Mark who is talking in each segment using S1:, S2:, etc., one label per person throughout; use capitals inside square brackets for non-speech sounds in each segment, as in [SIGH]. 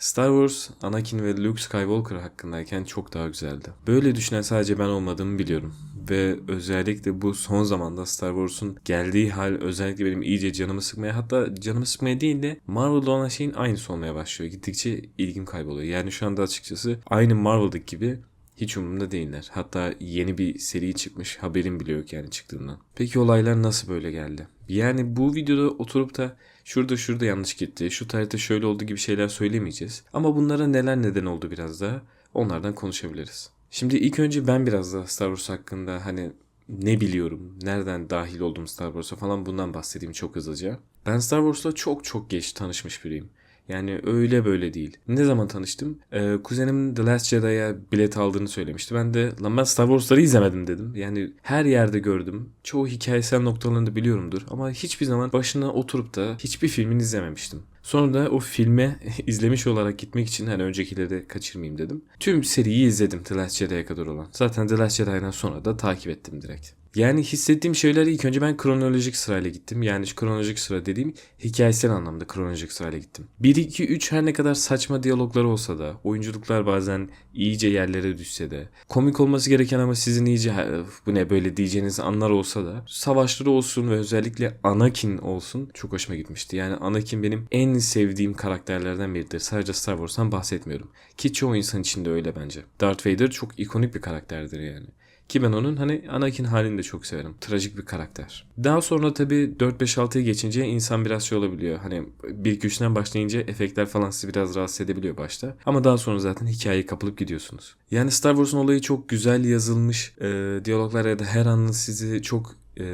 S1: Star Wars, Anakin ve Luke Skywalker hakkındayken çok daha güzeldi. Böyle düşünen sadece ben olmadığımı biliyorum. Ve özellikle bu son zamanda Star Wars'un geldiği hal özellikle benim iyice canımı sıkmaya hatta canımı sıkmaya değil de Marvel'da olan şeyin aynısı olmaya başlıyor. Gittikçe ilgim kayboluyor. Yani şu anda açıkçası aynı Marvel'daki gibi hiç umurumda değiller. Hatta yeni bir seri çıkmış haberim bile yok yani çıktığından. Peki olaylar nasıl böyle geldi? Yani bu videoda oturup da şurada şurada yanlış gitti, şu tarihte şöyle oldu gibi şeyler söylemeyeceğiz. Ama bunlara neler neden oldu biraz daha onlardan konuşabiliriz. Şimdi ilk önce ben biraz da Star Wars hakkında hani ne biliyorum, nereden dahil oldum Star Wars'a falan bundan bahsedeyim çok hızlıca. Ben Star Wars'la çok çok geç tanışmış biriyim. Yani öyle böyle değil. Ne zaman tanıştım? Ee, kuzenim The Last Jedi'ya bilet aldığını söylemişti. Ben de lan ben Star Wars'ları izlemedim dedim. Yani her yerde gördüm. Çoğu hikayesel noktalarını da biliyorumdur. Ama hiçbir zaman başına oturup da hiçbir filmini izlememiştim. Sonra da o filme [LAUGHS] izlemiş olarak gitmek için hani öncekileri kaçırmayayım dedim. Tüm seriyi izledim The Last Jedi'ye kadar olan. Zaten The Last Jedi'den sonra da takip ettim direkt. Yani hissettiğim şeyleri ilk önce ben kronolojik sırayla gittim. Yani kronolojik sıra dediğim hikayesel anlamda kronolojik sırayla gittim. 1, 2, 3 her ne kadar saçma diyaloglar olsa da, oyunculuklar bazen iyice yerlere düşse de, komik olması gereken ama sizin iyice "Ha, öf, bu ne böyle diyeceğiniz anlar olsa da, savaşları olsun ve özellikle Anakin olsun çok hoşuma gitmişti. Yani Anakin benim en sevdiğim karakterlerden biridir. Sadece Star Wars'tan bahsetmiyorum. Ki çoğu insan için de öyle bence. Darth Vader çok ikonik bir karakterdir yani. Ki ben onun hani Anakin halini de çok severim. Trajik bir karakter. Daha sonra tabii 4-5-6'ya geçince insan biraz şey olabiliyor. Hani 1-2-3'ten başlayınca efektler falan sizi biraz rahatsız edebiliyor başta. Ama daha sonra zaten hikayeye kapılıp gidiyorsunuz. Yani Star Wars'un olayı çok güzel yazılmış. E, diyaloglar ya da her anın sizi çok e,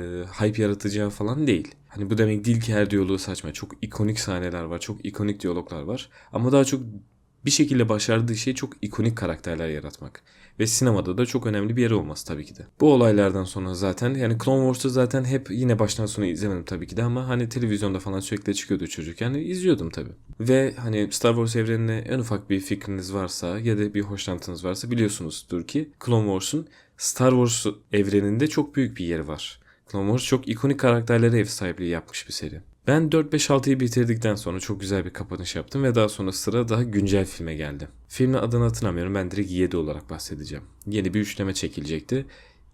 S1: hype yaratacağı falan değil. Hani bu demek değil ki her diyaloğu saçma. Çok ikonik sahneler var. Çok ikonik diyaloglar var. Ama daha çok bir şekilde başardığı şey çok ikonik karakterler yaratmak. Ve sinemada da çok önemli bir yeri olması tabii ki de. Bu olaylardan sonra zaten yani Clone Wars'u zaten hep yine baştan sona izlemedim tabii ki de ama hani televizyonda falan sürekli çıkıyordu çocuk. Yani izliyordum tabii. Ve hani Star Wars evrenine en ufak bir fikriniz varsa ya da bir hoşlantınız varsa biliyorsunuzdur ki Clone Wars'un Star Wars evreninde çok büyük bir yeri var. Clone Wars çok ikonik karakterlere ev sahipliği yapmış bir seri. Ben 4-5-6'yı bitirdikten sonra çok güzel bir kapanış yaptım ve daha sonra sıra daha güncel filme geldi. Filmin adını hatırlamıyorum ben direkt 7 olarak bahsedeceğim. Yeni bir üçleme çekilecekti.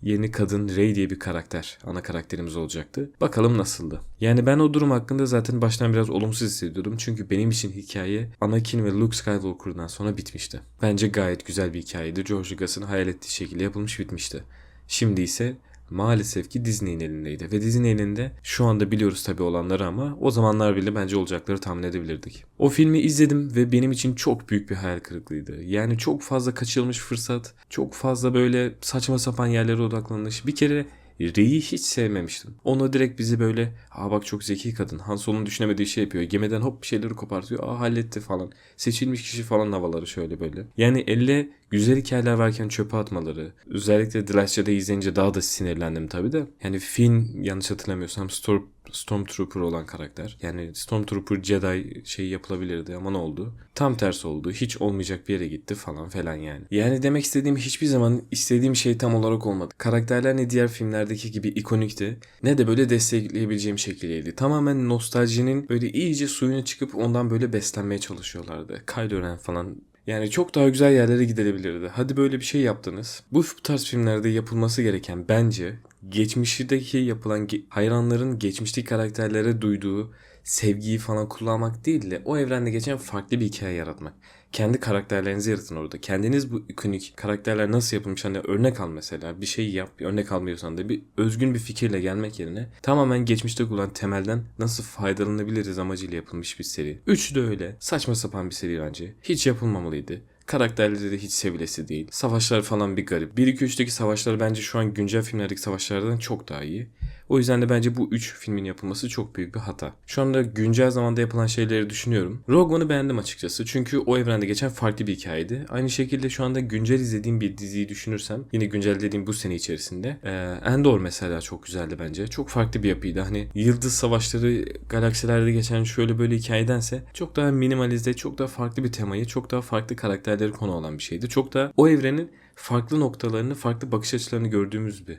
S1: Yeni kadın Rey diye bir karakter, ana karakterimiz olacaktı. Bakalım nasıldı. Yani ben o durum hakkında zaten baştan biraz olumsuz hissediyordum. Çünkü benim için hikaye Anakin ve Luke Skywalker'dan sonra bitmişti. Bence gayet güzel bir hikayeydi. George Lucas'ın hayal ettiği şekilde yapılmış bitmişti. Şimdi ise maalesef ki Disney'in elindeydi. Ve Disney'in elinde şu anda biliyoruz tabii olanları ama o zamanlar bile bence olacakları tahmin edebilirdik. O filmi izledim ve benim için çok büyük bir hayal kırıklığıydı. Yani çok fazla kaçırılmış fırsat, çok fazla böyle saçma sapan yerlere odaklanmış. Bir kere Rey'i hiç sevmemiştim. Onu direkt bizi böyle aa bak çok zeki kadın. Han Solo'nun düşünemediği şey yapıyor. Gemiden hop bir şeyleri kopartıyor. Aa halletti falan. Seçilmiş kişi falan havaları şöyle böyle. Yani elle güzel hikayeler varken çöpe atmaları. Özellikle The Last Jedi izleyince daha da sinirlendim tabii de. Yani Finn yanlış hatırlamıyorsam Storm, Stormtrooper olan karakter. Yani Stormtrooper Jedi şey yapılabilirdi ama ne oldu? Tam tersi oldu. Hiç olmayacak bir yere gitti falan falan yani. Yani demek istediğim hiçbir zaman istediğim şey tam olarak olmadı. Karakterler ne diğer filmlerdeki gibi ikonikti ne de böyle destekleyebileceğim şekildeydi. Tamamen nostaljinin böyle iyice suyuna çıkıp ondan böyle beslenmeye çalışıyorlardı. Kylo Ren falan yani çok daha güzel yerlere gidilebilirdi. Hadi böyle bir şey yaptınız. Bu tarz filmlerde yapılması gereken bence geçmişteki yapılan hayranların geçmişteki karakterlere duyduğu sevgiyi falan kullanmak değil de o evrende geçen farklı bir hikaye yaratmak. Kendi karakterlerinizi yaratın orada. Kendiniz bu ikonik karakterler nasıl yapılmış hani örnek al mesela bir şey yap örnek almıyorsan da bir özgün bir fikirle gelmek yerine tamamen geçmişte kullanılan temelden nasıl faydalanabiliriz amacıyla yapılmış bir seri. Üç de öyle saçma sapan bir seri bence. Hiç yapılmamalıydı. Karakterleri de hiç sevilesi değil. Savaşlar falan bir garip. 1-2-3'teki savaşlar bence şu an güncel filmlerdeki savaşlardan çok daha iyi. O yüzden de bence bu 3 filmin yapılması çok büyük bir hata. Şu anda güncel zamanda yapılan şeyleri düşünüyorum. Rogue One'ı beğendim açıkçası. Çünkü o evrende geçen farklı bir hikayeydi. Aynı şekilde şu anda güncel izlediğim bir diziyi düşünürsem yine güncel dediğim bu sene içerisinde. Endor mesela çok güzeldi bence. Çok farklı bir yapıydı. Hani yıldız savaşları galaksilerde geçen şöyle böyle hikayedense çok daha minimalize, çok daha farklı bir temayı, çok daha farklı karakterleri konu olan bir şeydi. Çok da o evrenin farklı noktalarını, farklı bakış açılarını gördüğümüz bir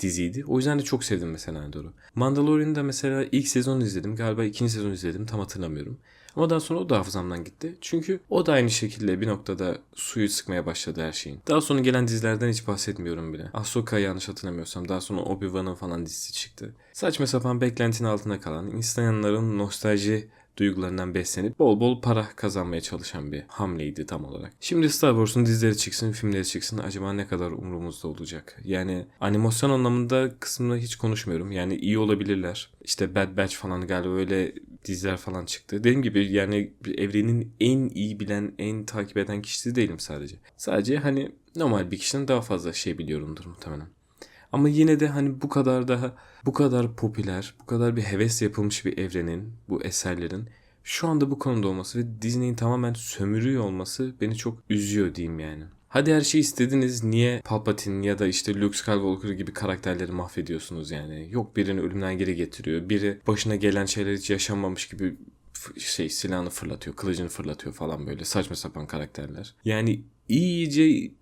S1: diziydi. O yüzden de çok sevdim mesela Endor'u. Mandalorian'da mesela ilk sezonu izledim. Galiba ikinci sezonu izledim. Tam hatırlamıyorum. Ama daha sonra o da hafızamdan gitti. Çünkü o da aynı şekilde bir noktada suyu sıkmaya başladı her şeyin. Daha sonra gelen dizilerden hiç bahsetmiyorum bile. Ahsoka yanlış hatırlamıyorsam daha sonra Obi-Wan'ın falan dizisi çıktı. Saçma sapan beklentinin altında kalan, insanların nostalji duygularından beslenip bol bol para kazanmaya çalışan bir hamleydi tam olarak. Şimdi Star Wars'un dizileri çıksın, filmleri çıksın acaba ne kadar umurumuzda olacak? Yani animasyon anlamında kısmını hiç konuşmuyorum. Yani iyi olabilirler. İşte Bad Batch falan galiba öyle diziler falan çıktı. Dediğim gibi yani evrenin en iyi bilen, en takip eden kişisi değilim sadece. Sadece hani normal bir kişinin daha fazla şey biliyorumdur muhtemelen. Ama yine de hani bu kadar daha bu kadar popüler, bu kadar bir heves yapılmış bir evrenin, bu eserlerin şu anda bu konuda olması ve Disney'in tamamen sömürüyor olması beni çok üzüyor diyeyim yani. Hadi her şeyi istediniz niye Palpatine ya da işte Luke Skywalker gibi karakterleri mahvediyorsunuz yani. Yok birini ölümden geri getiriyor. Biri başına gelen şeyler hiç yaşanmamış gibi şey silahını fırlatıyor, kılıcını fırlatıyor falan böyle saçma sapan karakterler. Yani iyice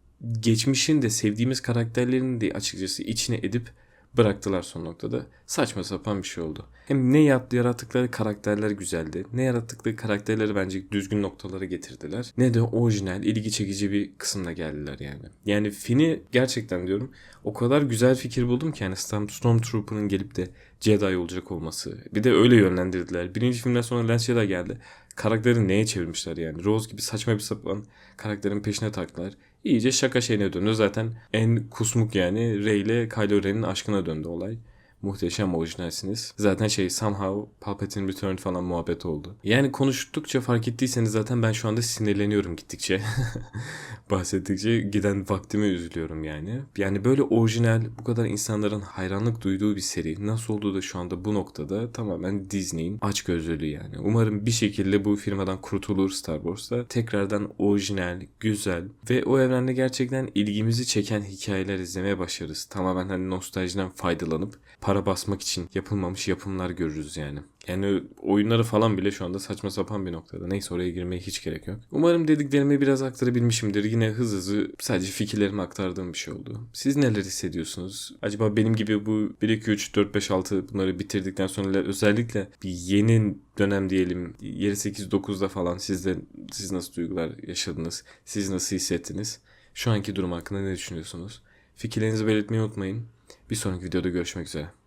S1: geçmişin de sevdiğimiz karakterlerin de açıkçası içine edip bıraktılar son noktada. Saçma sapan bir şey oldu. Hem ne yarattıkları karakterler güzeldi. Ne yarattıkları karakterleri bence düzgün noktalara getirdiler. Ne de orijinal, ilgi çekici bir kısımda geldiler yani. Yani Finn'i gerçekten diyorum o kadar güzel fikir buldum ki yani Storm, Stormtrooper'ın gelip de Jedi olacak olması. Bir de öyle yönlendirdiler. Birinci filmden sonra Lance Jedi geldi. Karakteri neye çevirmişler yani? Rose gibi saçma bir sapan karakterin peşine taktılar. İyice şaka şeyine döndü. Zaten en kusmuk yani Rey ile Kylo Ren'in aşkına döndü olay. Muhteşem orijinalsiniz. Zaten şey somehow Palpatine Return falan muhabbet oldu. Yani konuştukça fark ettiyseniz zaten ben şu anda sinirleniyorum gittikçe. [LAUGHS] Bahsettikçe giden vaktime üzülüyorum yani. Yani böyle orijinal bu kadar insanların hayranlık duyduğu bir seri nasıl olduğu da şu anda bu noktada tamamen Disney'in açgözlülüğü yani. Umarım bir şekilde bu firmadan kurtulur Star Wars'ta. Tekrardan orijinal, güzel ve o evrende gerçekten ilgimizi çeken hikayeler izlemeye başlarız. Tamamen hani nostaljiden faydalanıp para basmak için yapılmamış yapımlar görürüz yani. Yani oyunları falan bile şu anda saçma sapan bir noktada. Neyse oraya girmeye hiç gerek yok. Umarım dediklerimi biraz aktarabilmişimdir. Yine hızlı hızlı sadece fikirlerimi aktardığım bir şey oldu. Siz neler hissediyorsunuz? Acaba benim gibi bu 1, 2, 3, 4, 5, 6 bunları bitirdikten sonra özellikle bir yeni dönem diyelim 7, 8, 9'da falan sizde siz nasıl duygular yaşadınız? Siz nasıl hissettiniz? Şu anki durum hakkında ne düşünüyorsunuz? Fikirlerinizi belirtmeyi unutmayın. Bir sonraki videoda görüşmek üzere.